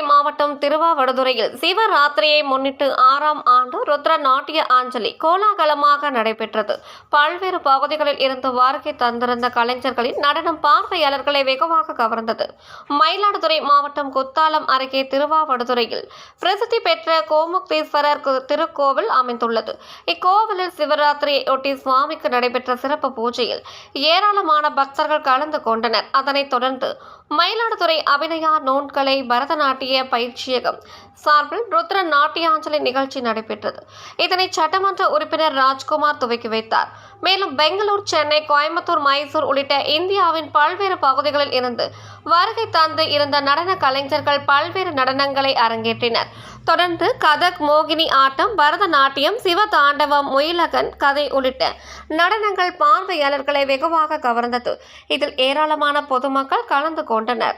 மாவட்டம் திருவாவடுதுறையில் சிவராத்திரியை முன்னிட்டு ஆறாம் ஆண்டு ருத்ர நாட்டிய ஆஞ்சலி கோலாகலமாக நடைபெற்றது. பல்வேறு பகுதிகளில் இருந்து வருகை தந்திருந்த கலைஞர்களின் நடனம் பார்வையாளர்களை வெகுவாக கவர்ந்தது. மயிலாடுதுறை மாவட்டம் குத்தாலம் அருகே திருவாவடுதுறையில் பிரசித்தி பெற்ற கோமுக்தீஸ்வரர் திருக்கோவில் அமைந்துள்ளது. இக்கோவிலில் சிவராத்திரியை ஒட்டி சுவாமிக்கு நடைபெற்ற சிறப்பு பூஜையில் ஏராளமான பக்தர்கள் கலந்து கொண்டனர். அதனைத் தொடர்ந்து மயிலாடுதுறை அபிநயா நூன்கலை நாட்டிய பயிற்சியகம் சார்பில் ருத்ர நாட்டியாஞ்சலி நிகழ்ச்சி நடைபெற்றது. இதனை சட்டமன்ற உறுப்பினர் ராஜ்குமார் துவக்கி வைத்தார். மேலும் பெங்களூர் சென்னை கோயம்புத்தூர் மைசூர் உள்ளிட்ட இந்தியாவின் பல்வேறு பகுதிகளில் இருந்து வருகை தந்து இருந்த நடன கலைஞர்கள் பல்வேறு நடனங்களை அரங்கேற்றினர். தொடர்ந்து கதக் மோகினி ஆட்டம் பரதநாட்டியம் சிவதாண்டவம் முயலகன் கதை உள்ளிட்ட நடனங்கள் பார்வையாளர்களை வெகுவாக கவர்ந்தது. இதில் ஏராளமான பொதுமக்கள் கலந்து கொண்டனர்.